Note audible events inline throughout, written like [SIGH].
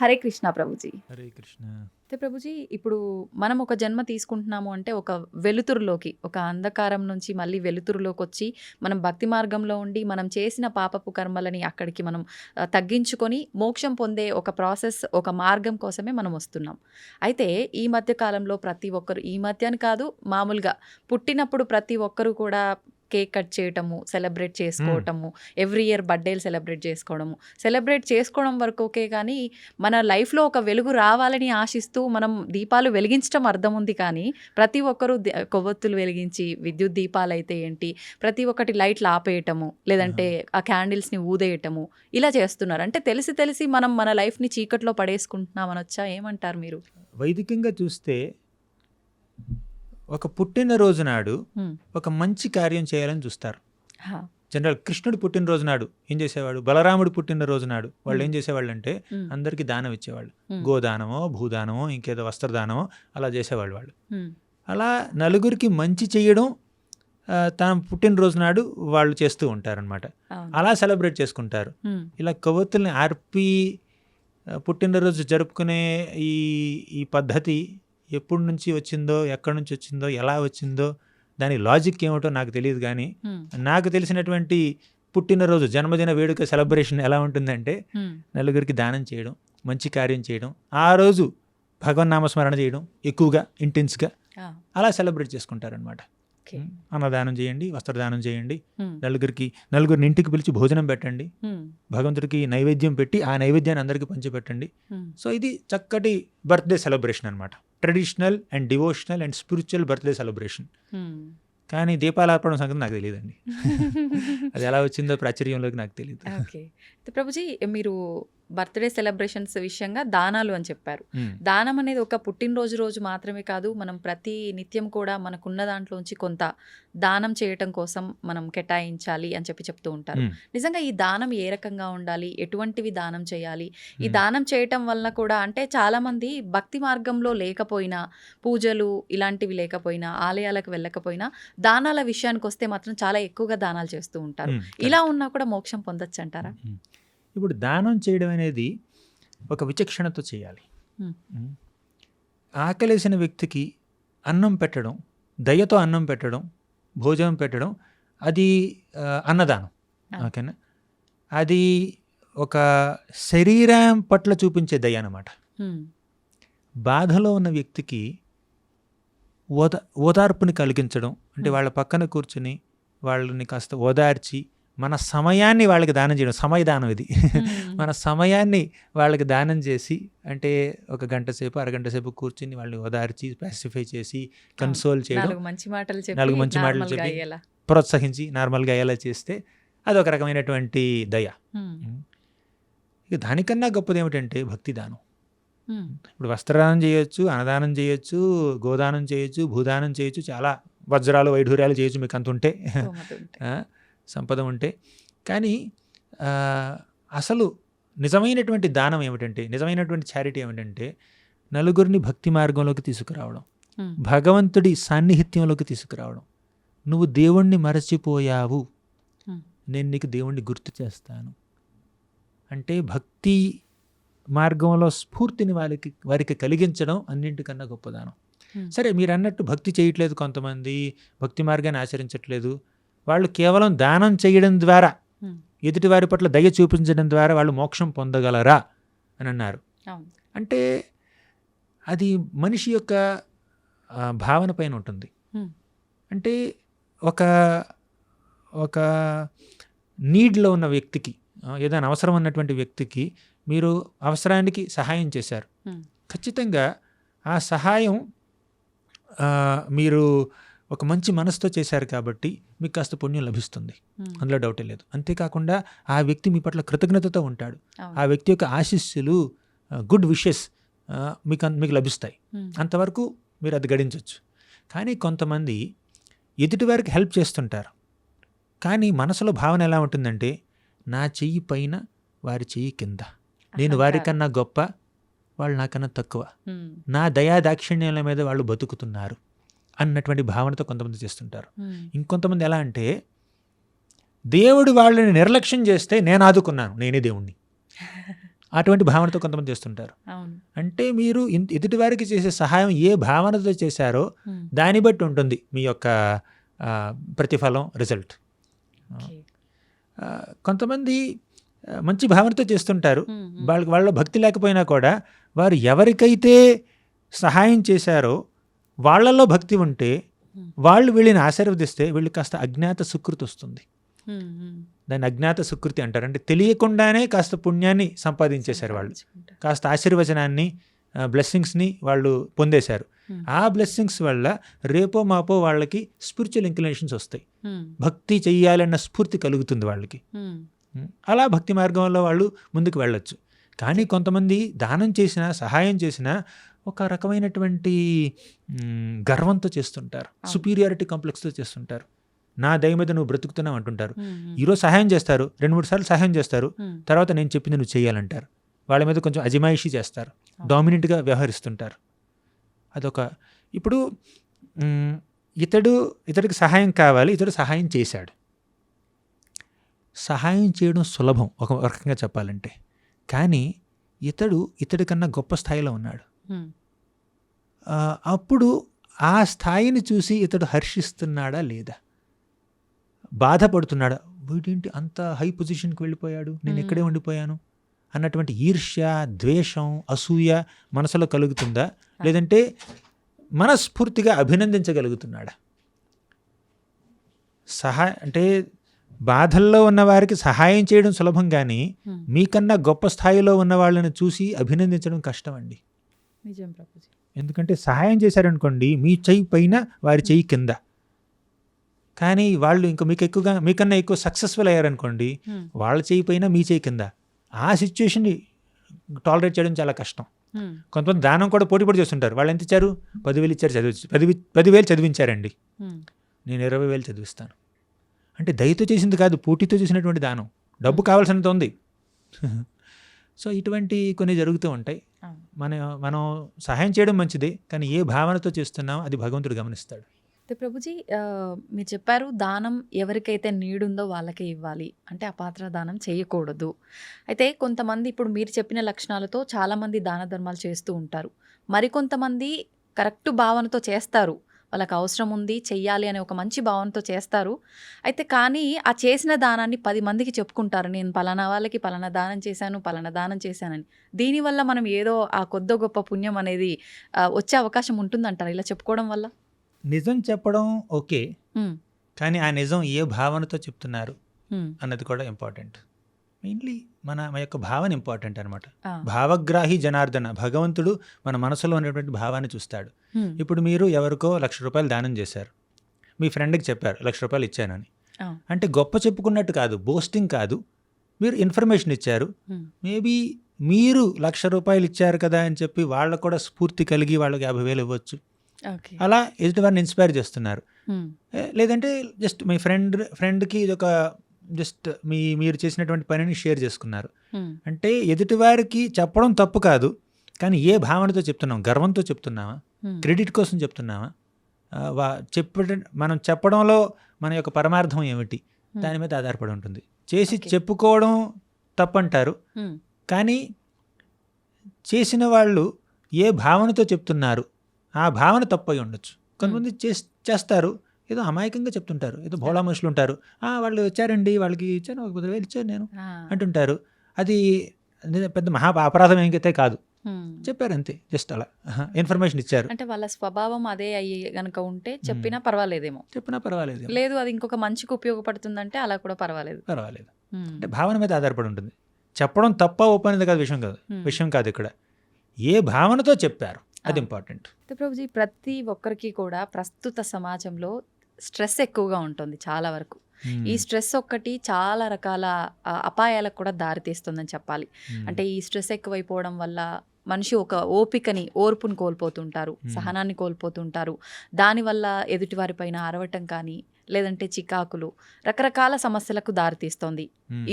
హరే కృష్ణ ప్రభుజీ. హరే కృష్ణ. అయితే ప్రభుజీ ఇప్పుడు మనం ఒక జన్మ తీసుకుంటున్నాము అంటే ఒక వెలుతురులోకి ఒక అంధకారం నుంచి మళ్ళీ వెలుతురులోకి వచ్చి మనం భక్తి మార్గంలో ఉండి మనం చేసిన పాపపు కర్మలని అక్కడికి మనం తగ్గించుకొని మోక్షం పొందే ఒక ప్రాసెస్ ఒక మార్గం కోసమే మనం వస్తున్నాం. అయితే ఈ మధ్య కాలంలో ప్రతి ఒక్కరు ఈ మధ్య అని కాదు మామూలుగా పుట్టినప్పుడు ప్రతి ఒక్కరు కూడా కేక్ కట్ చేయటము సెలబ్రేట్ చేసుకోవటము ఎవ్రీ ఇయర్ బర్త్డేలు సెలబ్రేట్ చేసుకోవడము. సెలబ్రేట్ చేసుకోవడం వరకు ఓకే కానీ మన లైఫ్లో ఒక వెలుగు రావాలని ఆశిస్తూ మనం దీపాలు వెలిగించడం అర్థం ఉంది కానీ ప్రతి ఒక్కరూ కొవ్వొత్తులు వెలిగించి విద్యుత్ దీపాలు అయితే ఏంటి ప్రతి ఒక్కటి లైట్లు ఆపేయటము లేదంటే ఆ క్యాండిల్స్ని ఊదేయటము ఇలా చేస్తున్నారు. అంటే తెలిసి తెలిసి మనం మన లైఫ్ని చీకట్లో పడేసుకుంటున్నాం అనొచ్చా ఏమంటారు మీరు? వైదికంగా చూస్తే ఒక పుట్టినరోజు నాడు. ఒక మంచి కార్యం చేయాలని చూస్తారు. జనరల్ కృష్ణుడు పుట్టినరోజు నాడు ఏం చేసేవాడు బలరాముడు పుట్టినరోజు నాడు వాళ్ళు ఏం. చేసేవాళ్ళు అంటే. అందరికీ దానం ఇచ్చేవాళ్ళు. గోదానమో భూదానమో ఇంకేదో వస్త్రదానమో అలా చేసేవాళ్ళు వాళ్ళు. అలా నలుగురికి మంచి చేయడం తన పుట్టినరోజు నాడు వాళ్ళు చేస్తూ ఉంటారనమాట. అలా సెలబ్రేట్ చేసుకుంటారు. ఇలా కొవ్వొత్తుల్ని ఆర్పి పుట్టినరోజు జరుపుకునే ఈ ఈ పద్ధతి ఎప్పటి నుంచి వచ్చిందో ఎక్కడి నుంచి వచ్చిందో ఎలా వచ్చిందో దాని లాజిక్ ఏమిటో నాకు తెలియదు కానీ. నాకు తెలిసినటువంటి పుట్టినరోజు జన్మదిన వేడుక సెలబ్రేషన్ ఎలా ఉంటుందంటే. నలుగురికి దానం చేయడం మంచి కార్యం చేయడం ఆ రోజు భగవన్నామస్మరణ చేయడం ఎక్కువగా ఇంటెన్స్గా. అలా సెలబ్రేట్ చేసుకుంటారనమాట. అన్నదానం చేయండి వస్త్రదానం చేయండి. నలుగురికి నలుగురిని ఇంటికి పిలిచి భోజనం పెట్టండి. భగవంతుడికి నైవేద్యం పెట్టి ఆ నైవేద్యాన్ని అందరికీ పంచిపెట్టండి. సో ఇది చక్కటి బర్త్డే సెలబ్రేషన్ అనమాట traditional and devotional and spiritual birthday celebration. కానీ దీపాలు ఆర్పడం సంగతి నాకు తెలియదండి. [LAUGHS] అది ఎలా వచ్చిందో ప్రాచుర్యంలోకి నాకు తెలియదు ప్రభుజీ మీరు బర్త్డే సెలబ్రేషన్స్ విషయంగా దానాలు అని చెప్పారు దానం అనేది ఒక పుట్టినరోజు రోజు మాత్రమే కాదు మనం ప్రతి నిత్యం కూడా మనకున్న దాంట్లోంచి కొంత దానం చేయటం కోసం మనం కేటాయించాలి అని చెప్పి చెప్తూ ఉంటారు. నిజంగా ఈ దానం ఏ రకంగా ఉండాలి ఎటువంటివి దానం చేయాలి ఈ. దానం చేయటం వల్ల కూడా అంటే చాలా మంది భక్తి మార్గంలో లేకపోయినా పూజలు ఇలాంటివి లేకపోయినా ఆలయాలకు వెళ్ళకపోయినా దానాల విషయానికి వస్తే మాత్రం చాలా ఎక్కువగా దానాలు చేస్తూ ఉంటారు. ఇలా ఉన్నా కూడా మోక్షం పొందొచ్చు అంటారా. ఇప్పుడు దానం చేయడం అనేది ఒక విచక్షణతో చేయాలి. ఆకలేసిన వ్యక్తికి అన్నం పెట్టడం దయతో అన్నం పెట్టడం భోజనం పెట్టడం అది అన్నదానం. ఓకేనా అది ఒక శరీరం పట్ల చూపించే దయ అన్నమాట. బాధలో ఉన్న వ్యక్తికి ఓద ఓదార్పుని కలిగించడం అంటే. వాళ్ళ పక్కన కూర్చుని వాళ్ళని కాస్త ఓదార్చి మన సమయాన్ని వాళ్ళకి దానం చేయడం సమయదానం ఇది. మన సమయాన్ని వాళ్ళకి దానం చేసి అంటే ఒక గంట సేపు అరగంట సేపు కూర్చుని వాళ్ళని ఓదార్చి పాసిఫై చేసి కన్సోల్ చేయడం మంచి మాటలు చెప్పి నాలుగు మంచి మాటలు చెప్పి. ప్రోత్సహించి నార్మల్గా అయ్యేలా చేస్తే అది ఒక రకమైనటువంటి దయ. ఇక దానికన్నా గొప్పది ఏమిటంటే భక్తి దానం. ఇప్పుడు వస్త్రదానం చేయొచ్చు అన్నదానం చేయొచ్చు గోదానం చేయొచ్చు భూదానం చేయొచ్చు చాలా వజ్రాలు వైఢూర్యాలు చేయొచ్చు మీకు అంత ఉంటే సంపద ఉంటే. కానీ అసలు నిజమైనటువంటి దానం ఏమిటంటే నిజమైనటువంటి చారిటీ ఏమిటంటే నలుగురిని భక్తి మార్గంలోకి తీసుకురావడం. భగవంతుడి సాన్నిహిత్యంలోకి తీసుకురావడం. నువ్వు దేవుణ్ణి మరచిపోయావు. నేను నీకు దేవుణ్ణి గుర్తు చేస్తాను. అంటే భక్తి మార్గంలో స్ఫూర్తిని వారికి వారికి కలిగించడం అన్నింటికన్నా గొప్పదానం. సరే మీరు అన్నట్టు భక్తి చేయట్లేదు కొంతమంది భక్తి మార్గాన్ని ఆచరించట్లేదు. వాళ్ళు కేవలం దానం చేయడం ద్వారా. ఎదుటివారి పట్ల దయ చూపించడం ద్వారా వాళ్ళు మోక్షం పొందగలరా అని అన్నారు. అంటే అది మనిషి యొక్క భావన పైన ఉంటుంది. అంటే ఒక ఒక నీడ్లో ఉన్న వ్యక్తికి ఏదైనా అవసరం ఉన్నటువంటి వ్యక్తికి మీరు అవసరానికి సహాయం చేశారు. ఖచ్చితంగా ఆ సహాయం మీరు ఒక మంచి మనసుతో చేశారు కాబట్టి మీకు కాస్త పుణ్యం లభిస్తుంది. అందులో డౌటే లేదు. అంతేకాకుండా ఆ వ్యక్తి మీ పట్ల కృతజ్ఞతతో ఉంటాడు. ఆ వ్యక్తి యొక్క ఆశీస్సులు గుడ్ విషెస్ మీకు మీకు లభిస్తాయి. అంతవరకు మీరు అది గడించవచ్చు కానీ కొంతమంది ఎదుటి వారికి హెల్ప్ చేస్తుంటారు. కానీ మనసులో భావన ఎలా ఉంటుందంటే నా చెయ్యి పైన వారి చెయ్యి కింద. నేను వారికన్నా గొప్ప వాళ్ళు నాకన్నా తక్కువ. నా దయా దాక్షిణ్యాల మీద వాళ్ళు బతుకుతున్నారు. అన్నటువంటి భావనతో కొంతమంది చేస్తుంటారు. ఇంకొంతమంది ఎలా అంటే దేవుడు వాళ్ళని నిర్లక్ష్యం చేస్తే నేను ఆదుకున్నాను నేనే దేవుణ్ణి. [LAUGHS] అటువంటి భావనతో కొంతమంది చేస్తుంటారు. అంటే మీరు ఎదుటివారికి చేసే సహాయం ఏ భావనతో చేశారో దాన్ని బట్టి ఉంటుంది మీ యొక్క ప్రతిఫలం రిజల్ట్. కొంతమంది మంచి భావనతో చేస్తుంటారు. వాళ్ళకి వాళ్ళ భక్తి లేకపోయినా కూడా వారు ఎవరికైతే సహాయం చేశారో వాళ్ళలో భక్తి ఉంటే ఉమ్, వాళ్ళు వీళ్ళని ఆశీర్వదిస్తే వీళ్ళకి కాస్త అజ్ఞాత సుకృతి వస్తుంది. ఉమ్, ఉమ్. దాన్ని అజ్ఞాత సుకృతి అంటారు. అంటే తెలియకుండానే కాస్త పుణ్యాన్ని సంపాదించేశారు వాళ్ళు. కాస్త ఆశీర్వచనాన్ని బ్లెస్సింగ్స్ని వాళ్ళు పొందేశారు. ఆ బ్లెస్సింగ్స్ వల్ల రేపో మాపో వాళ్ళకి స్పిరిచువల్ ఇంక్లినేషన్స్ వస్తాయి. భక్తి చెయ్యాలన్న స్ఫూర్తి కలుగుతుంది వాళ్ళకి. అలా భక్తి మార్గంలో వాళ్ళు ముందుకు వెళ్ళొచ్చు. కానీ కొంతమంది దానం చేసినా సహాయం చేసినా ఒక రకమైనటువంటి గర్వంతో చేస్తుంటారు. సుపీరియారిటీ కాంప్లెక్స్తో చేస్తుంటారు. నా దయ మీద నువ్వు బ్రతుకుతున్నావు అంటుంటారు. ఈరోజు సహాయం చేస్తారు. రెండు మూడు సార్లు సహాయం చేస్తారు. తర్వాత నేను చెప్పింది నువ్వు చేయాలంటారు. వాళ్ళ మీద కొంచెం అజమాయిషీ చేస్తారు. డామినెంట్గా వ్యవహరిస్తుంటారు. అదొక ఇప్పుడు ఇతడు ఇతడికి సహాయం కావాలి ఇతడు సహాయం చేశాడు. సహాయం చేయడం సులభం ఒక రకంగా చెప్పాలంటే. కానీ ఇతడు ఇతడి కన్నా గొప్ప స్థాయిలో ఉన్నాడు. అప్పుడు ఆ స్థాయిని చూసి ఇతడు హర్షిస్తున్నాడా లేదా? బాధపడుతున్నాడా? వీడేంటి అంత హై పొజిషన్కి వెళ్ళిపోయాడు? నేను మ్మ్. ఇక్కడే ఉండిపోయాను? అన్నటువంటి ఈర్ష్య ద్వేషం అసూయ మనసులో కలుగుతుందా? లేదంటే మనస్ఫూర్తిగా అభినందించగలుగుతున్నాడా? సహాయ అంటే బాధల్లో ఉన్న వారికి సహాయం చేయడం సులభం కానీ ఉమ్. మీకన్నా గొప్ప స్థాయిలో ఉన్న వాళ్ళని చూసి అభినందించడం కష్టం అండి నిజం ప్రభుజీ. ఎందుకంటే సహాయం చేశారనుకోండి మీ చెయ్యి పైన వారి చెయ్యి కింద. కానీ వాళ్ళు ఇంకా మీకు ఎక్కువగా మీకన్నా ఎక్కువ సక్సెస్ఫుల్ అయ్యారనుకోండి వాళ్ళ చెయ్యి పైన మీ చెయ్యి కింద. ఆ సిచ్యువేషన్ని టాలరేట్ చేయడం చాలా కష్టం. కొంతమంది దానం కూడా పోటీ పడి చేస్తుంటారు. వాళ్ళు ఎంత ఇచ్చారు? పదివేలు ఇచ్చారు చదివి పది పదివేలు చదివించారండి. నేను ఇరవై వేలు చదివిస్తాను. అంటే దయతో చేసింది కాదు పోటీతో చేసినటువంటి దానం. డబ్బు కావాల్సినంత ఉంది. సో ఇటువంటి కొన్ని జరుగుతూ ఉంటాయి. మన మనం సహాయం చేయడం మంచిదే కానీ ఏ భావనతో చేస్తున్నాం అది భగవంతుడు గమనిస్తాడు. అయితే ప్రభుజీ మీరు చెప్పారు దానం ఎవరికైతే నీడుందో వాళ్ళకే ఇవ్వాలి. అంటే అపాత్ర దానం చేయకూడదు. అయితే కొంతమంది ఇప్పుడు మీరు చెప్పిన లక్షణాలతో చాలామంది దాన ధర్మాలు చేస్తూ ఉంటారు. మరికొంతమంది కరెక్ట్ భావనతో చేస్తారు. వాళ్ళకి అవసరం ఉంది చెయ్యాలి అనే ఒక మంచి భావనతో చేస్తారు. అయితే కానీ ఆ చేసిన దానాన్ని పది మందికి చెప్పుకుంటారు. నేను పలానా వాళ్ళకి పలానా దానం చేశాను పలానా దానం చేశానని. దీనివల్ల మనం ఏదో ఆ కొద్ద గొప్ప పుణ్యం అనేది వచ్చే అవకాశం ఉంటుందంటారు ఇలా చెప్పుకోవడం వల్ల? నిజం చెప్పడం ఓకే. కానీ ఆ నిజం ఏ భావనతో చెప్తున్నారు అన్నది కూడా ఇంపార్టెంట్. మెయిన్లీ మన మన యొక్క భావన ఇంపార్టెంట్ అనమాట భావగ్రాహి జనార్దన భగవంతుడు మన మనసులో ఉన్నటువంటి భావాన్ని చూస్తాడు. ఇప్పుడు మీరు ఎవరికో లక్ష రూపాయలు దానం చేశారు. మీ ఫ్రెండ్కి చెప్పారు లక్ష రూపాయలు ఇచ్చానని. అంటే గొప్ప చెప్పుకున్నట్టు కాదు బోస్టింగ్ కాదు. మీరు ఇన్ఫర్మేషన్ ఇచ్చారు. మేబీ మీరు లక్ష రూపాయలు ఇచ్చారు కదా అని చెప్పి వాళ్ళకు కూడా స్ఫూర్తి కలిగి వాళ్ళకి యాభై వేలు ఇవ్వచ్చు. అలా ఎదుటివారిని ఇన్స్పైర్ చేస్తున్నారు. లేదంటే జస్ట్ మీ ఫ్రెండ్ ఫ్రెండ్కి ఇది ఒక జస్ట్ మీ మీరు చేసినటువంటి పనిని షేర్ చేసుకున్నారు. అంటే ఎదుటివారికి చెప్పడం తప్పు కాదు కానీ ఏ భావనతో చెప్తున్నాం? గర్వంతో చెప్తున్నామా? క్రెడిట్ కోసం చెప్తున్నామా? వా చెప్ప మనం చెప్పడంలో మన యొక్క పరమార్థం ఏమిటి? దాని మీద ఆధారపడి ఉంటుంది. చేసి. చెప్పుకోవడం తప్పంటారు. కానీ చేసిన వాళ్ళు ఏ భావనతో చెప్తున్నారు? ఆ భావన తప్పై ఉండొచ్చు. కొంతమంది చేస్- చేస్తారు. ఏదో అమాయకంగా చెప్తుంటారు. ఏదో భోళా మనుషులు ఉంటారు "ఆ, వాళ్ళు వచ్చారండి వాళ్ళకి ఇచ్చాను ఒక పదివేలు ఇచ్చాను నేను అంటుంటారు. అది పెద్ద మహా అపరాధం ఏంకైతే కాదు. చెప్పారు అంతే జస్ట్ అలా. ఇన్ఫర్మేషన్ ఇచ్చారు. అంటే వాళ్ళ స్వభావం అదే అయ్యి గనక ఉంటే చెప్పినా పర్వాలేదేమో. చెప్పినా పర్వాలేదు. లేదు అది ఇంకొక మంచికి ఉపయోగపడుతుందంటే అలా కూడా పర్వాలేదు. పర్వాలేదు. అంటే భావన మీద ఆధారపడి ఉంటుంది. చెప్పడం తప్ప ఒప్పు అనేది కాదు విషయం కాదు. విషయం కాదు ఇక్కడ. ఏ భావనతో చెప్పారు? అది. ఇంపార్టెంట్. ప్రభుజీ ప్రతి ఒక్కరికి కూడా ప్రస్తుత సమాజంలో స్ట్రెస్ ఎక్కువగా ఉంటుంది చాలా వరకు. ఈ స్ట్రెస్ ఒక్కటి చాలా రకాల అపాయాలకు కూడా దారితీస్తుందని చెప్పాలి. అంటే ఈ స్ట్రెస్ ఎక్కువైపోవడం వల్ల మనిషి ఒక ఓపికని ఓర్పుని కోల్పోతుంటారు. సహనాన్ని కోల్పోతుంటారు. దానివల్ల ఎదుటివారిపైన అరవటం కానీ లేదంటే చికాకులు రకరకాల సమస్యలకు దారితీస్తోంది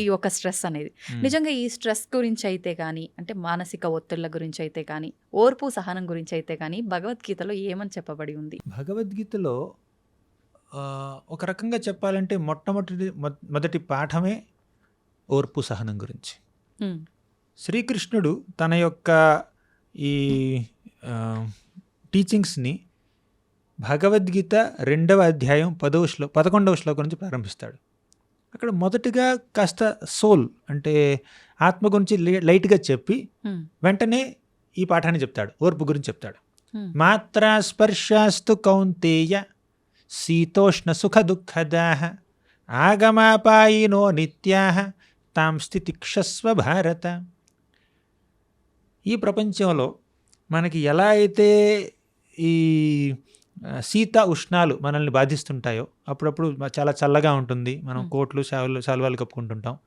ఈ ఒక స్ట్రెస్ అనేది. నిజంగా ఈ స్ట్రెస్ గురించి అయితే కానీ అంటే మానసిక ఒత్తిళ్ళ గురించి అయితే కానీ ఓర్పు సహనం గురించి అయితే కానీ భగవద్గీతలో ఏమని చెప్పబడి ఉంది? భగవద్గీతలో ఒక రకంగా చెప్పాలంటే మొట్టమొదటి మొదటి పాఠమే ఓర్పు సహనం గురించి. శ్రీకృష్ణుడు తన యొక్క ఈ టీచింగ్స్ని భగవద్గీత రెండవ అధ్యాయం పదవ శ్లో పదకొండవ శ్లోకం నుంచి ప్రారంభిస్తాడు. అక్కడ మొదటిగా కాస్త సోల్ అంటే ఆత్మ గురించి లైట్గా చెప్పి వెంటనే ఈ పాఠాన్ని చెప్తాడు ఓర్పు గురించి చెప్తాడు. ఉమ్, మాత్రా స్పర్శాస్తు కౌంతేయ శీతోష్ణ సుఖ దుఃఖదాహ ఆగమాపాయినో నిత్యాహ తాం స్థితిక్షస్వ భారత ఈ ప్రపంచంలో మనకి ఎలా అయితే ఈ శీత ఉష్ణాలు మనల్ని బాధిస్తుంటాయో అప్పుడప్పుడు చాలా చల్లగా ఉంటుంది. మనం. కోట్లు శాలువాలు శాలువాలు కప్పుకుంటుంటాం.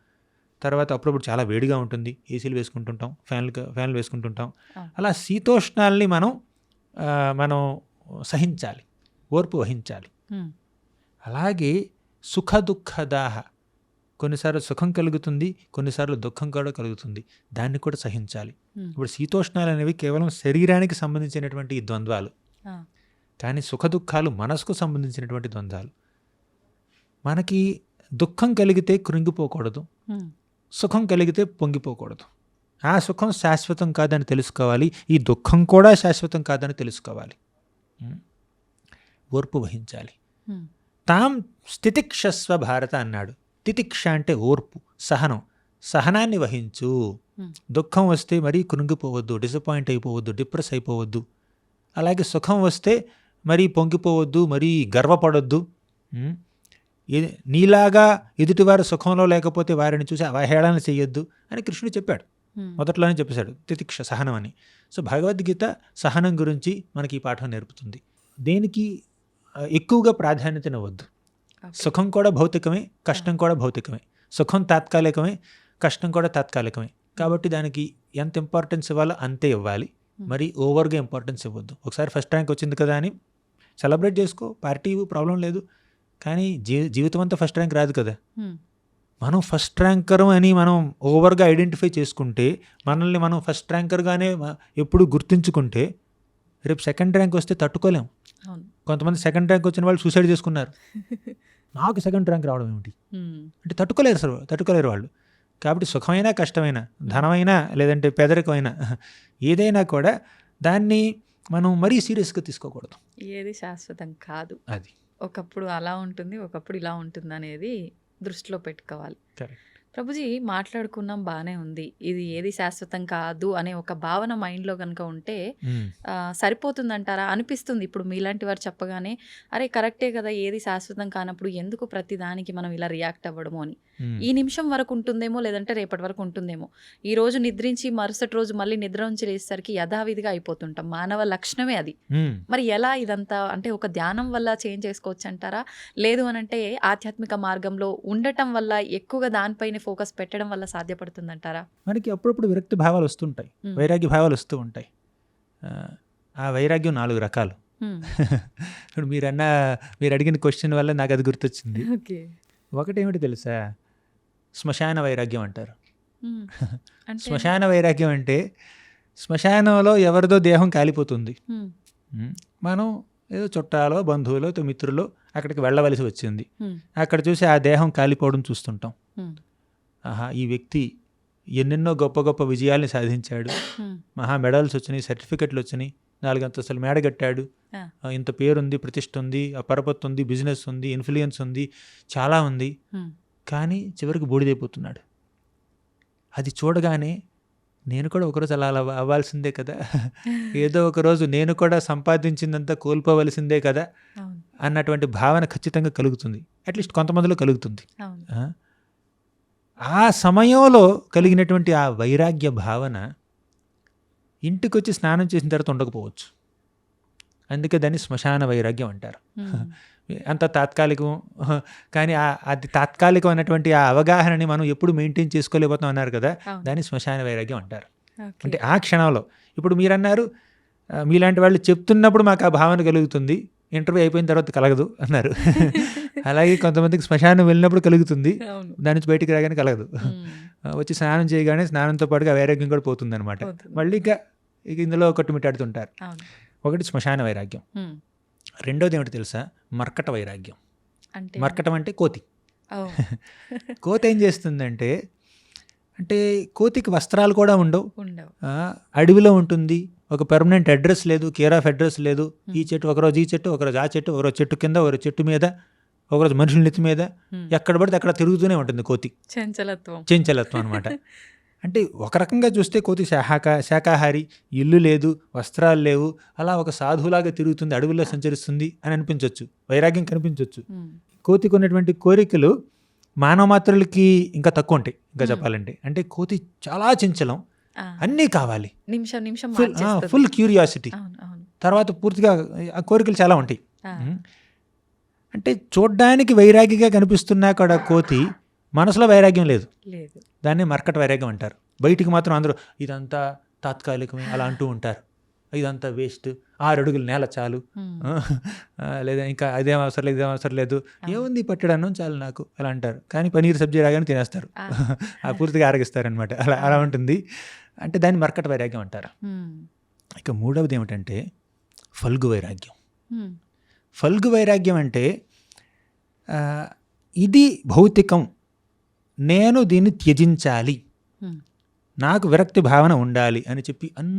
తర్వాత అప్పుడప్పుడు చాలా వేడిగా ఉంటుంది. ఏసీలు వేసుకుంటుంటాం ఫ్యాన్లు ఫ్యాన్లు వేసుకుంటుంటాం. అలా శీతోష్ణాలని మనం మనం సహించాలి. ఓర్పు వహించాలి. అలాగే సుఖ దుఃఖదాహ. కొన్నిసార్లు సుఖం కలుగుతుంది కొన్నిసార్లు దుఃఖం కూడా కలుగుతుంది. దాన్ని కూడా సహించాలి. ఇప్పుడు శీతోష్ణాలు అనేవి కేవలం శరీరానికి సంబంధించినటువంటి ఈ ద్వంద్వాలు కానీ సుఖ దుఃఖాలు మనసుకు సంబంధించినటువంటి ద్వంద్వాలు. మనకి దుఃఖం కలిగితే కృంగిపోకూడదు. సుఖం కలిగితే పొంగిపోకూడదు. ఆ సుఖం శాశ్వతం కాదని తెలుసుకోవాలి. ఈ దుఃఖం కూడా శాశ్వతం కాదని తెలుసుకోవాలి? ఓర్పు వహించాలి. తాం స్థితిక్షస్వ భారత అన్నాడు. తితిక్ష అంటే ఓర్పు సహనం. సహనాన్ని వహించు. దుఃఖం వస్తే మరీ కృంగిపోవద్దు డిసప్పాయింట్ అయిపోవద్దు డిప్రెస్ అయిపోవద్దు. అలాగే సుఖం వస్తే మరీ పొంగిపోవద్దు మరీ గర్వపడొద్దు. నీలాగా ఎదుటివారు సుఖంలో లేకపోతే వారిని చూసి అవహేళన చెయ్యొద్దు అని కృష్ణుడు చెప్పాడు. మొదట్లోనే చెప్పేశాడు తితిక్ష సహనం అని. సో భగవద్గీత సహనం గురించి మనకి ఈ పాఠం నేర్పుతుంది. దేనికి ఎక్కువగా ప్రాధాన్యతనివ్వద్దు. సుఖం కూడా భౌతికమే కష్టం కూడా భౌతికమే. సుఖం తాత్కాలికమే కష్టం కూడా తాత్కాలికమే. కాబట్టి దానికి ఎంత ఇంపార్టెన్స్ ఇవ్వాలో అంతే ఇవ్వాలి. మరి ఓవర్గా ఇంపార్టెన్స్ ఇవ్వద్దు. ఒకసారి ఫస్ట్ ర్యాంక్ వచ్చింది కదా అని సెలబ్రేట్ చేసుకో. పార్టీ ప్రాబ్లం లేదు. కానీ జీ జీవితం అంతా ఫస్ట్ ర్యాంక్ రాదు కదా. మనం ఫస్ట్ ర్యాంకర్ అని మనం ఓవర్గా ఐడెంటిఫై చేసుకుంటే మనల్ని మనం ఫస్ట్ ర్యాంకర్గానే ఎప్పుడు గుర్తుంచుకుంటే రేపు సెకండ్ ర్యాంక్ వస్తే తట్టుకోలేం. అవును కొంతమంది సెకండ్ ర్యాంక్ వచ్చిన వాళ్ళు సూసైడ్ చేసుకున్నారు. [LAUGHS] నాకు సెకండ్ ర్యాంక్ రావడం ఏమిటి? అంటే తట్టుకోలేరు సార్ తట్టుకోలేరు వాళ్ళు. కాబట్టి సుఖమైనా కష్టమైనా ధనమైనా లేదంటే పేదరికమైనా [LAUGHS] ఏదైనా కూడా దాన్ని మనం మరీ సీరియస్గా తీసుకోకూడదు. ఏది శాశ్వతం కాదు. అది. ఒకప్పుడు అలా ఉంటుంది ఒకప్పుడు ఇలా ఉంటుంది అనేది దృష్టిలో పెట్టుకోవాలి. కరెక్ట్ ప్రభుజీ మాట్లాడుకున్నాం బాగానే ఉంది. ఇది ఏది శాశ్వతం కాదు అనే ఒక భావన మైండ్లో కనుక ఉంటే సరిపోతుందంటారా? అనిపిస్తుంది. ఇప్పుడు మీలాంటి వారు చెప్పగానే అరే కరెక్టే కదా ఏది శాశ్వతం కానప్పుడు ఎందుకు ప్రతి దానికి మనం ఇలా రియాక్ట్ అవ్వడము అని. ఈ నిమిషం వరకు ఉంటుందేమో లేదంటే రేపటి వరకు ఉంటుందేమో. ఈ రోజు నిద్రించి మరుసటి రోజు మళ్ళీ నిద్ర నుంచి లేచేసరికి యథావిధిగా అయిపోతుంటాం. మానవ లక్షణమే అది. మరి ఎలా ఇదంతా అంటే ఒక ధ్యానం వల్ల చేంజ్ చేసుకోవచ్చు అంటారా లేదు అని అంటే ఆధ్యాత్మిక మార్గంలో ఉండటం వల్ల ఎక్కువగా దానిపైన ఫోకస్ పెట్టడం వల్ల సాధ్యపడుతుందంటారా? మనకి అప్పుడప్పుడు విరక్తి భావాలు వస్తుంటాయి. వైరాగ్య భావాలు వస్తూ ఉంటాయి. ఆ, వైరాగ్యం నాలుగు రకాలు. [LAUGHS] ఇప్పుడు మీరన్న మీరు అడిగిన క్వశ్చన్ వల్ల నాకు అది గుర్తొచ్చింది. ఓకే. ఒకటి ఏమిటి తెలుసా? శ్మశాన వైరాగ్యం అంటారు [LAUGHS] శ్మశాన వైరాగ్యం అంటే శ్మశానంలో ఎవరిదో దేహం కాలిపోతుంది. మనం ఏదో చుట్టాలో బంధువులో తో మిత్రులో అక్కడికి వెళ్ళవలసి వచ్చింది. అక్కడ చూసి ఆ దేహం కాలిపోవడం చూస్తుంటాం. ఆహా ఈ వ్యక్తి ఎన్నెన్నో గొప్ప గొప్ప విజయాల్ని సాధించాడు. మహా మెడల్స్ వచ్చినాయి సర్టిఫికెట్లు వచ్చినాయి నాలుగు అంతస్తులు మేడ కట్టాడు ఇంత పేరుంది ప్రతిష్ట ఉంది ఆ పరపత్తు ఉంది బిజినెస్ ఉంది ఇన్ఫ్లుయెన్స్ ఉంది చాలా ఉంది. కానీ చివరికి బూడిదైపోతున్నాడు. అది చూడగానే నేను కూడా ఒకరోజు అలా అలా అవ్వాల్సిందే కదా. ఏదో ఒక రోజు నేను కూడా సంపాదించిందంతా కోల్పోవలసిందే కదా అన్నటువంటి భావన ఖచ్చితంగా కలుగుతుంది. అట్లీస్ట్ కొంతమందిలో కలుగుతుంది. ఆ? సమయంలో కలిగినటువంటి ఆ వైరాగ్య భావన ఇంటికి వచ్చి స్నానం చేసిన తర్వాత ఉండకపోవచ్చు. అందుకే దాన్ని శ్మశాన వైరాగ్యం అంటారు. అంత తాత్కాలికం. కానీ అది తాత్కాలికం అన్నటువంటి ఆ అవగాహనని మనం ఎప్పుడు మెయింటైన్ చేసుకోలేకపోతాం అన్నారు కదా. దాన్ని శ్మశాన వైరాగ్యం అంటారు. అంటే ఆ క్షణంలో ఇప్పుడు మీరు అన్నారు ఆ, మీలాంటి వాళ్ళు చెప్తున్నప్పుడు మాకు ఆ భావన కలుగుతుంది ఇంటర్వ్యూ అయిపోయిన తర్వాత కలగదు అన్నారు. [LAUGHS] అలాగే కొంతమందికి శ్మశానం వెళ్ళినప్పుడు కలుగుతుంది దాని నుంచి బయటికి రాగానే కలగదు. వచ్చి స్నానం చేయగానే స్నానంతో పాటుగా వైరాగ్యం కూడా పోతుంది. అనమాట. మళ్ళీ ఇంకా ఇక ఇందులో కొట్టుమిట్టాడుతుంటారు ఒకటి శ్మశాన వైరాగ్యం. రెండోది ఏమిటి తెలుసా? మర్కట వైరాగ్యం. అంటే? మర్కటం అంటే కోతి. [LAUGHS] కోతి ఏం చేస్తుందంటే అంటే కోతికి వస్త్రాలు కూడా ఉండవు. అడవిలో ఉంటుంది. ఒక పర్మనెంట్ అడ్రస్ లేదు కేర్ ఆఫ్ అడ్రస్ లేదు. ఈ చెట్టు ఒకరోజు ఈ చెట్టు ఒకరోజు ఆ చెట్టు ఒకరోజు చెట్టు కింద ఒకరోజు చెట్టు మీద ఒకరోజు మనుషుల నెత్తి మీద ఎక్కడ పడితే అక్కడ తిరుగుతూనే ఉంటుంది కోతి. చంచలత్వం. చెంచలత్వం అనమాట [LAUGHS] అంటే ఒక రకంగా చూస్తే కోతి శాఖా శాకాహారి ఇల్లు లేదు వస్త్రాలు లేవు అలా ఒక సాధువులాగా తిరుగుతుంది అడవుల్లో సంచరిస్తుంది అని అనిపించవచ్చు వైరాగ్యం కనిపించవచ్చు కోతికి ఉన్నటువంటి కోరికలు మానవ మాత్రులకి ఇంకా తక్కువ ఉంటాయి ఇంకా. చెప్పాలంటే. అంటే కోతి చాలా చంచలం అన్నీ కావాలి. నిమిషం నిమిషం ఫుల్ క్యూరియాసిటీ. తర్వాత పూర్తిగా ఆ కోరికలు చాలా ఉంటాయి. అంటే చూడ్డానికి వైరాగ్యగా కనిపిస్తున్నా కూడా కోతి మనసులో వైరాగ్యం లేదు. దాన్ని మర్కట వైరాగ్యం అంటారు. బయటికి మాత్రం అందరూ ఇదంతా తాత్కాలికమే అలా అంటూ ఉంటారు. ఇదంతా వేస్ట్. ఆరు అడుగులు నేల చాలు. లేదా ఇంకా అదేం అవసరం లేదు ఇదేం అవసరం లేదు. ఏముంది పట్టడం చాలు నాకు అలా అంటారు. కానీ పనీర్ సబ్జీ రాగానే తినేస్తారు. ఆ. [LAUGHS] పూర్తిగా ఆరగిస్తారనమాట అలా అలా ఉంటుంది. అంటే దాన్ని మర్కట వైరాగ్యం అంటారు. ఇక మూడవది ఏమిటంటే ఫల్గు వైరాగ్యం. ఫల్గు వైరాగ్యం అంటే ఇది భౌతికం నేను దీన్ని త్యజించాలి. నాకు విరక్తి భావన ఉండాలి అని చెప్పి అన్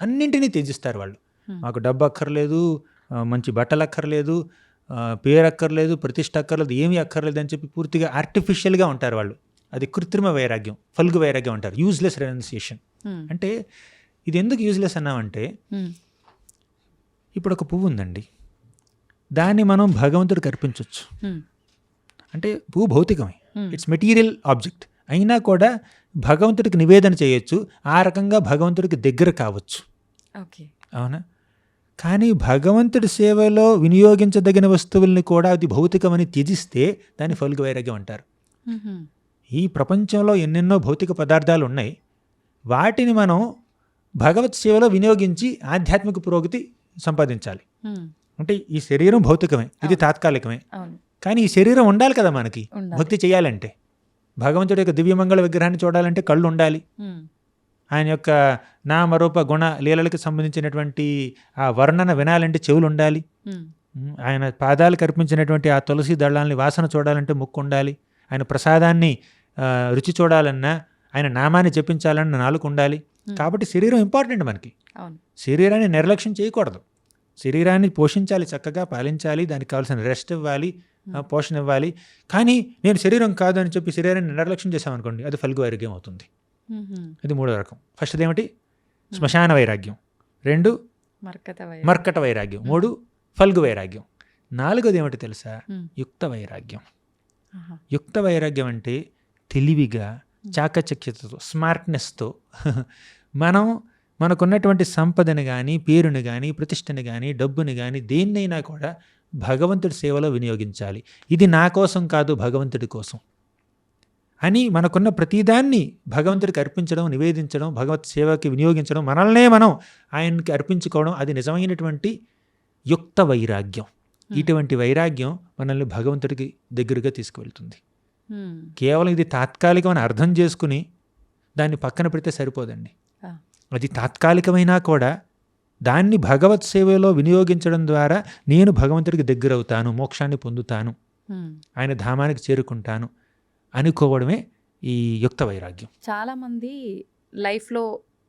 అన్నింటినీ త్యజిస్తారు వాళ్ళు. మాకు డబ్బు అక్కర్లేదు మంచి బట్టలు అక్కర్లేదు పేరు అక్కర్లేదు ప్రతిష్ట అక్కర్లేదు ఏమీ అక్కర్లేదు అని చెప్పి పూర్తిగా ఆర్టిఫిషియల్గా ఉంటారు వాళ్ళు. అది కృత్రిమ వైరాగ్యం ఫల్గు వైరాగ్యం అంటారు యూజ్లెస్ రెనౌన్సియేషన్ అంటే ఇది ఎందుకు యూజ్లెస్ అన్నామంటే ఇప్పుడు ఒక పువ్వు ఉందండి. దాన్ని మనం భగవంతుడికి అర్పించవచ్చు అంటే పువ్వు భౌతికమే. ఇట్స్ మెటీరియల్ ఆబ్జెక్ట్ అయినా కూడా భగవంతుడికి నివేదన చేయొచ్చు. ఆ రకంగా భగవంతుడికి దగ్గర కావచ్చు. ఓకే అవునా? కానీ భగవంతుడి సేవలో వినియోగించదగిన వస్తువుల్ని కూడా అది భౌతికమని త్యజిస్తే దాన్ని ఫల్గు వైరాగ్యం అంటారు. ఉహుం, ఈ ప్రపంచంలో ఎన్నెన్నో భౌతిక పదార్థాలు ఉన్నాయి. వాటిని మనం భగవత్ సేవలో వినియోగించి ఆధ్యాత్మిక పురోగతి సంపాదించాలి. ఉమ్, అంటే ఈ శరీరం భౌతికమే. ఇది. తాత్కాలికమే. కానీ ఈ శరీరం ఉండాలి కదా మనకి. భక్తి చేయాలంటే. భగవంతుడి యొక్క దివ్యమంగళ విగ్రహాన్ని చూడాలంటే కళ్ళు ఉండాలి. ఆయన యొక్క నామరూప గుణ లీలలకు సంబంధించినటువంటి ఆ వర్ణన వినాలంటే చెవులు ఉండాలి. ఆయన పాదాలకు అర్పించినటువంటి ఆ తులసి దళాలని వాసన చూడాలంటే ముక్కు ఉండాలి. ఆయన ప్రసాదాన్ని రుచి చూడాలన్నా ఆయన నామాన్ని జపించాలన్న నాలుగు ఉండాలి. కాబట్టి శరీరం ఇంపార్టెంట్ మనకి. శరీరాన్ని నిర్లక్ష్యం చేయకూడదు. శరీరాన్ని పోషించాలి చక్కగా పాలించాలి దానికి కావాల్సిన రెస్ట్ ఇవ్వాలి పోషణ ఇవ్వాలి. కానీ నేను శరీరం కాదు అని చెప్పి శరీరాన్ని నిర్లక్ష్యం చేసామనుకోండి అది ఫల్గు వైరాగ్యం అవుతుంది. ఇది మూడో రకం. ఫస్ట్ ఏమిటి శ్మశాన వైరాగ్యం. రెండు మర్కట వైరాగ్యం. మూడు ఫల్గు వైరాగ్యం. నాలుగోది ఏమిటి తెలుసా? యుక్త వైరాగ్యం. యుక్త వైరాగ్యం అంటే తెలివిగా చాకచక్యతతో స్మార్ట్నెస్తో [LAUGHS] మనం మనకున్నటువంటి సంపదను కానీ పేరుని కానీ ప్రతిష్టని కానీ డబ్బుని కానీ దేన్నైనా కూడా భగవంతుడి సేవలో వినియోగించాలి. ఇది నా కోసం కాదు భగవంతుడి కోసం. అని మనకున్న ప్రతిదాన్ని భగవంతుడికి అర్పించడం నివేదించడం భగవత్ సేవకి వినియోగించడం మనల్నే మనం ఆయనకి అర్పించుకోవడం అది నిజమైనటువంటి యుక్త వైరాగ్యం. ఇటువంటి వైరాగ్యం మనల్ని భగవంతుడికి దగ్గరగా తీసుకువెళ్తుంది. కేవలం ఇది తాత్కాలికమని అర్థం చేసుకుని దాన్ని పక్కన పెడితే సరిపోదండి. అది తాత్కాలికమైనా కూడా దాన్ని భగవత్ సేవలో వినియోగించడం ద్వారా నేను భగవంతుడికి దగ్గరవుతాను మోక్షాన్ని పొందుతాను. ఆయన ధామానికి చేరుకుంటాను అనుకోవడమే ఈ యుక్త వైరాగ్యం చాలామంది లైఫ్లో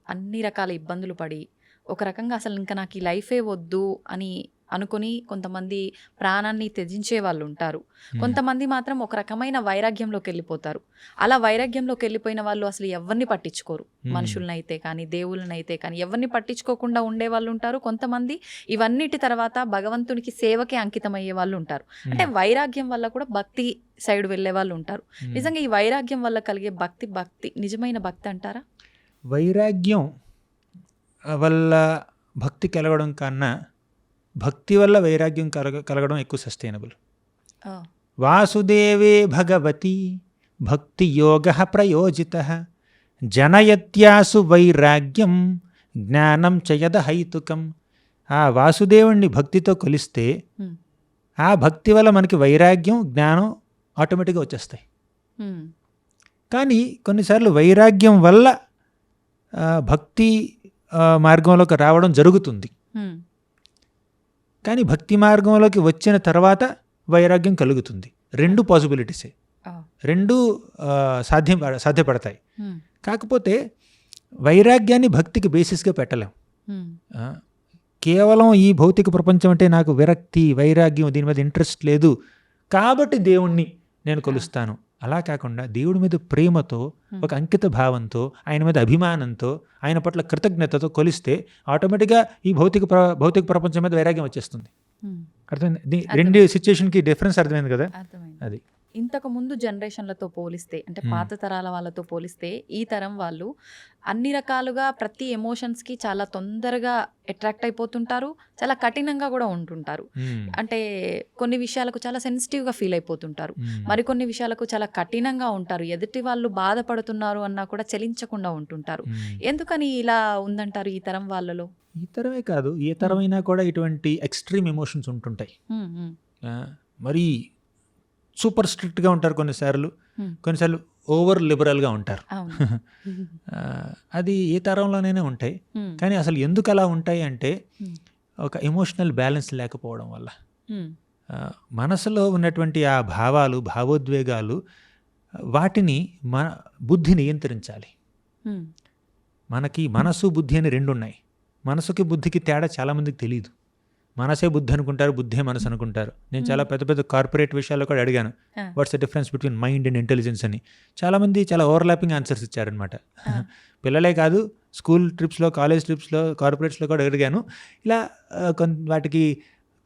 అన్ని రకాల ఇబ్బందులు పడి ఒక రకంగా అసలు ఇంకా నాకు ఈ లైఫే వద్దు అని అనుకుని కొంతమంది ప్రాణాన్ని త్యజించే వాళ్ళు ఉంటారు. కొంతమంది మాత్రం ఒక రకమైన వైరాగ్యంలోకి వెళ్ళిపోతారు. అలా వైరాగ్యంలోకి వెళ్ళిపోయిన వాళ్ళు అసలు ఎవరిని పట్టించుకోరు. మనుషులనైతే కానీ దేవుళ్ళనైతే కానీ ఎవరిని పట్టించుకోకుండా ఉండే వాళ్ళు ఉంటారు. కొంతమంది ఇవన్నిటి తర్వాత భగవంతునికి సేవకే అంకితం అయ్యే వాళ్ళు ఉంటారు. అంటే వైరాగ్యం వల్ల కూడా భక్తి సైడ్ వెళ్ళే వాళ్ళు ఉంటారు. నిజంగా ఈ వైరాగ్యం వల్ల కలిగే భక్తి భక్తి నిజమైన భక్తి అంటారా? వైరాగ్యం వల్ల భక్తి కలగడం కన్నా భక్తి వల్ల వైరాగ్యం కలగ కలగడం ఎక్కువ సస్టైనబుల్ వాసుదేవే భగవతి భక్తి యోగ ప్రయోజిత. జనయత్యాసు వైరాగ్యం జ్ఞానం చయద హైతుకం. ఆ వాసుదేవుణ్ణి భక్తితో కొలిస్తే ఆ భక్తి వల్ల మనకి వైరాగ్యం జ్ఞానం ఆటోమేటిక్గా వచ్చేస్తాయి. కానీ కొన్నిసార్లు వైరాగ్యం వల్ల భక్తి మార్గంలోకి రావడం జరుగుతుంది. కానీ భక్తి మార్గంలోకి వచ్చిన తర్వాత వైరాగ్యం కలుగుతుంది. రెండు పాసిబిలిటీసే రెండు సాధ్యం సాధ్యపడతాయి. కాకపోతే వైరాగ్యాన్ని భక్తికి బేసిస్గా పెట్టలేం. కేవలం ఈ భౌతిక ప్రపంచం అంటే నాకు విరక్తి వైరాగ్యం దీని మీద ఇంట్రెస్ట్ లేదు. కాబట్టి దేవుణ్ణి నేను కొలుస్తాను. అలా కాకుండా దేవుడి మీద ప్రేమతో ఒక అంకిత భావంతో ఆయన మీద అభిమానంతో ఆయన పట్ల కృతజ్ఞతతో కొలిస్తే ఆటోమేటిక్గా ఈ భౌతిక ప్ర భౌతిక ప్రపంచం మీద వైరాగ్యం వచ్చేస్తుంది. అర్థమైంది? రెండు సిచ్యుయేషన్కి డిఫరెన్స్ అర్థమైంది కదా? అది. ఇంతకు ముందు జనరేషన్లతో పోలిస్తే అంటే. పాత తరాల వాళ్ళతో పోలిస్తే ఈ తరం వాళ్ళు అన్ని రకాలుగా ప్రతి ఎమోషన్స్కి చాలా తొందరగా అట్రాక్ట్ అయిపోతుంటారు చాలా కఠినంగా కూడా ఉంటుంటారు. అంటే కొన్ని విషయాలకు చాలా సెన్సిటివ్గా ఫీల్ అయిపోతుంటారు. మరికొన్ని విషయాలకు చాలా కఠినంగా ఉంటారు ఎదుటి వాళ్ళు బాధపడుతున్నారు అన్నా కూడా చలించకుండా ఉంటుంటారు. ఎందుకని ఇలా ఉందంటారు ఈ తరం వాళ్ళలో ఈ తరమే కాదు ఏ తరమైనా కూడా ఇటువంటి ఎక్స్ట్రీమ్ ఎమోషన్స్ ఉంటుంటాయి మరీ సూపర్ స్ట్రిక్ట్గా ఉంటారు కొన్నిసార్లు. కొన్నిసార్లు ఓవర్ లిబరల్గా ఉంటారు. [LAUGHS] అది ఏ తరంలోనైనా ఉంటాయి. కానీ అసలు ఎందుకు అలా ఉంటాయి అంటే. ఒక ఎమోషనల్ బ్యాలెన్స్ లేకపోవడం వల్ల. మనసులో ఉన్నటువంటి ఆ భావాలు భావోద్వేగాలు వాటిని మన బుద్ధి నియంత్రించాలి. మనకి మనసు బుద్ధి అని రెండు ఉన్నాయి మనసుకి బుద్ధికి తేడా చాలామందికి తెలియదు మనసే బుద్ధి అనుకుంటారు బుద్ధే మనసు అనుకుంటారు. నేను చాలా పెద్ద పెద్ద కార్పొరేట్ విషయాల్లో కూడా అడిగాను. What's the difference between mind and intelligence అని. చాలామంది చాలా ఓవర్లాపింగ్ ఆన్సర్స్ ఇచ్చారనమాట. పిల్లలే కాదు స్కూల్ ట్రిప్స్లో కాలేజ్ ట్రిప్స్లో కార్పొరేట్స్లో కూడా అడిగాను. ఇలా కొంత వాటికి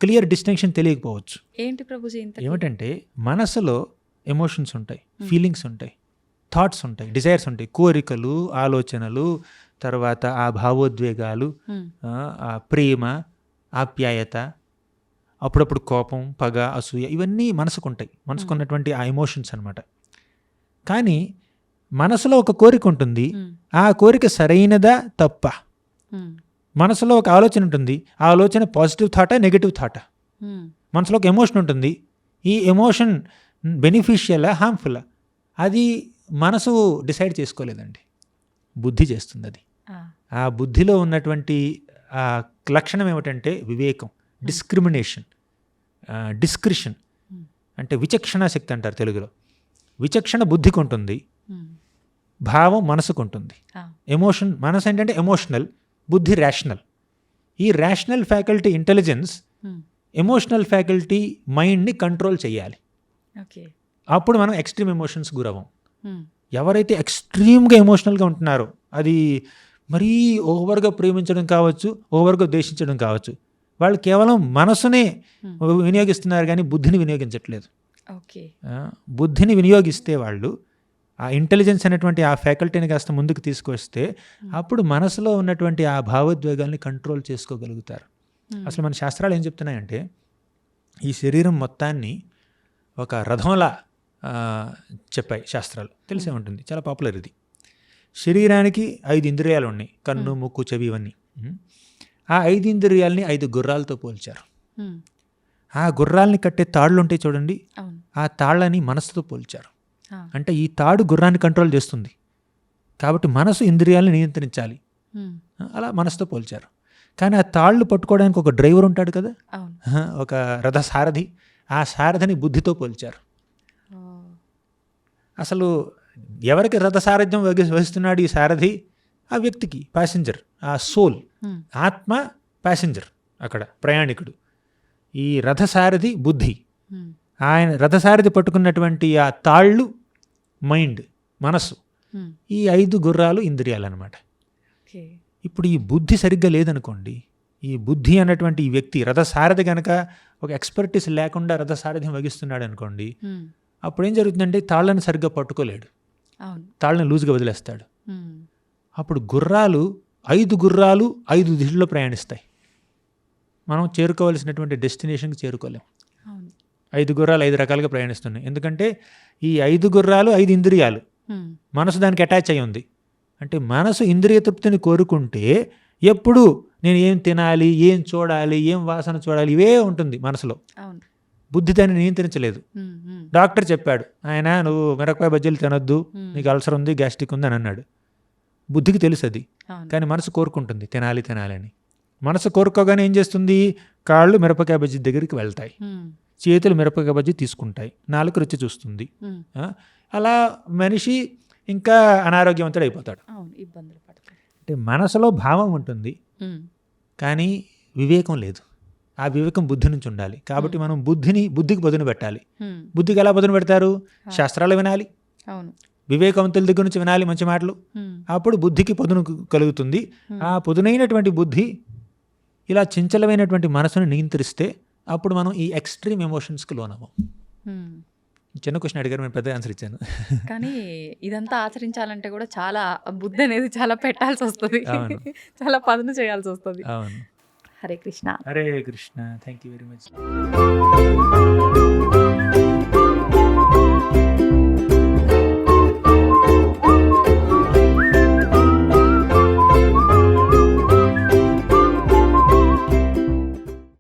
క్లియర్ డిస్టింక్షన్ తెలియకపోవచ్చు. ఏంటి ప్రభుజీ ఏమిటంటే మనసులో ఎమోషన్స్ ఉంటాయి ఫీలింగ్స్ ఉంటాయి థాట్స్ ఉంటాయి డిజైర్స్ ఉంటాయి. కోరికలు ఆలోచనలు తర్వాత ఆ భావోద్వేగాలు ఆ ప్రేమ ఆప్యాయత అప్పుడప్పుడు కోపం పగ అసూయ ఇవన్నీ మనసుకు ఉంటాయి మనసుకు ఉన్నటువంటి ఆ ఎమోషన్స్ అనమాట కానీ మనసులో ఒక కోరిక ఉంటుంది. ఆ కోరిక సరైనదా? తప్ప. మనసులో ఒక ఆలోచన ఉంటుంది. ఆ ఆలోచన పాజిటివ్ థాటా నెగిటివ్ థాటా మనసులో ఒక ఎమోషన్ ఉంటుంది. ఈ ఎమోషన్ బెనిఫిషియలా హార్మ్ఫుల్లా అది మనసు డిసైడ్ చేసుకోలేదండి. బుద్ధి చేస్తుంది అది ఆ బుద్ధిలో ఉన్నటువంటి లక్షణం ఏమిటంటే వివేకం డిస్క్రిమినేషన్ డిస్క్రిషన్. అంటే విచక్షణ శక్తి అంటారు తెలుగులో. విచక్షణ బుద్ధికి ఉంటుంది భావం మనసుకు ఉంటుంది ఎమోషన్ మనసు ఏంటంటే ఎమోషనల్ బుద్ధి రేషనల్ ఈ rational faculty intelligence emotional faculty మైండ్ని కంట్రోల్ చేయాలి. అప్పుడు మనం ఎక్స్ట్రీమ్ ఎమోషన్స్ గురవం ఎవరైతే ఎక్స్ట్రీమ్గా ఎమోషనల్గా ఉంటున్నారో అది మరీ ఓవర్గా ప్రేమించడం కావచ్చు ఓవర్గా ద్వేషించడం కావచ్చు. వాళ్ళు కేవలం మనసునే వినియోగిస్తున్నారు కానీ బుద్ధిని వినియోగించట్లేదు. బుద్ధిని వినియోగిస్తే వాళ్ళు ఆ ఇంటెలిజెన్స్ అనేటువంటి ఆ ఫ్యాకల్టీని కాస్త ముందుకు తీసుకొస్తే అప్పుడు మనసులో ఉన్నటువంటి ఆ భావోద్వేగాల్ని కంట్రోల్ చేసుకోగలుగుతారు. అసలు మన శాస్త్రాలు ఏం చెప్తున్నాయంటే ఈ శరీరం మొత్తాన్ని ఒక రథంలా చెప్పాయి శాస్త్రాలు. తెలిసే ఉంటుంది. చాలా పాపులర్ ఇది. శరీరానికి ఐదు ఇంద్రియాలు ఉన్నాయి. కన్ను ముక్కు చెవి ఇవన్నీ. ఆ ఐదు ఇంద్రియాలని ఐదు గుర్రాలతో పోల్చారు. ఆ గుర్రాల్ని కట్టే తాళ్ళు ఉంటాయి చూడండి. ఆ తాళ్ళని మనసుతో పోల్చారు. అంటే ఈ తాడు గుర్రాన్ని కంట్రోల్ చేస్తుంది. కాబట్టి మనసు ఇంద్రియాలను నియంత్రించాలి. అలా మనసుతో పోల్చారు. కానీ ఆ తాళ్ళు పట్టుకోవడానికి ఒక డ్రైవర్ ఉంటాడు కదా? ఒక రథ సారథి ఆ సారథిని బుద్ధితో పోల్చారు. అసలు ఎవరికి రథ సారథ్యం వహిస్తున్నాడు ఈ సారథి ఆ వ్యక్తికి ప్యాసింజర్ ఆ సోల్ మ్మ్. ఆత్మ ప్యాసింజర్ అక్కడ ప్రయాణికుడు ఈ రథసారథి బుద్ధి మ్మ్. ఆయన రథసారథి పట్టుకున్నటువంటి ఆ తాళ్ళు మైండ్ మనసు మ్మ్. ఈ ఐదు గుర్రాలు ఇంద్రియాలు అనమాట ఇప్పుడు ఈ బుద్ధి సరిగ్గా లేదనుకోండి ఈ బుద్ధి అన్నటువంటి ఈ వ్యక్తి రథసారథి కనుక ఒక ఎక్స్పర్టీస్ లేకుండా రథసారథ్యం వహిస్తున్నాడు అనుకోండి. అప్పుడు ఏం జరుగుతుందంటే తాళ్ళని సరిగ్గా పట్టుకోలేడు తాళ్ళని లూజ్గా వదిలేస్తాడు. అప్పుడు గుర్రాలు ఐదు గుర్రాలు ఐదు దిశల్లో ప్రయాణిస్తాయి. మనం చేరుకోవాల్సినటువంటి డెస్టినేషన్కి చేరుకోలేం. అవును. ఐదు గుర్రాలు ఐదు రకాలుగా ప్రయాణిస్తున్నాయి. ఎందుకంటే ఈ ఐదు గుర్రాలు ఐదు ఇంద్రియాలు. మనసు దానికి అటాచ్ అయి ఉంది. అంటే మనసు ఇంద్రియ తృప్తిని కోరుకుంటే ఎప్పుడు నేను ఏం తినాలి ఏం చూడాలి ఏం వాసన చూడాలి ఇవే ఉంటుంది మనసులో. అవును. బుద్ధి దాన్ని నియంత్రించలేదు. డాక్టర్ చెప్పాడు ఆయన నువ్వు మిరపకాయ బజ్జీలు తినొద్దు. నీకు అల్సర్ ఉంది గ్యాస్ట్రిక్ ఉంది అని అన్నాడు. బుద్ధికి తెలుసు అది. కానీ మనసు కోరుకుంటుంది తినాలి తినాలని మనసు కోరుకోగానే ఏం చేస్తుంది? కాళ్ళు మిరపకాయ బజ్జీ దగ్గరికి వెళ్తాయి. చేతులు మిరపకాయ బజ్జీ తీసుకుంటాయి. నాలుగు రుచి చూస్తుంది? అలా మనిషి ఇంకా అనారోగ్యవంతుడు అయిపోతాడు. అంటే మనసులో భావం ఉంటుంది. కానీ వివేకం లేదు. ఆ వివేకం బుద్ధి నుంచి ఉండాలి. కాబట్టి మనం బుద్ధిని బుద్ధికి బదును పెట్టాలి. ఉమ్, బుద్ధికి ఎలా బదును పెడతారు? శాస్త్రాలు వినాలి. అవును. వివేకవంతుల దగ్గర నుంచి వినాలి మంచి మాటలు. ఉమ్, అప్పుడు బుద్ధికి పదును కలుగుతుంది. ఆ పదునైనటువంటి బుద్ధి ఇలా చంచలమైనటువంటి మనసును నియంత్రిస్తే అప్పుడు మనం ఈ ఎక్స్ట్రీమ్ ఎమోషన్స్కి లోనవ్వం. చిన్న క్వశ్చన్ అడిగారు నేను పెద్ద ఆన్సర్ ఇచ్చాను. కానీ ఇదంతా ఆచరించాలంటే కూడా చాలా బుద్ధి అనేది చాలా పెట్టాల్సి వస్తుంది. చాలా పదును చేయాల్సి వస్తుంది. అవును. Hare Krishna Hare Krishna thank you very much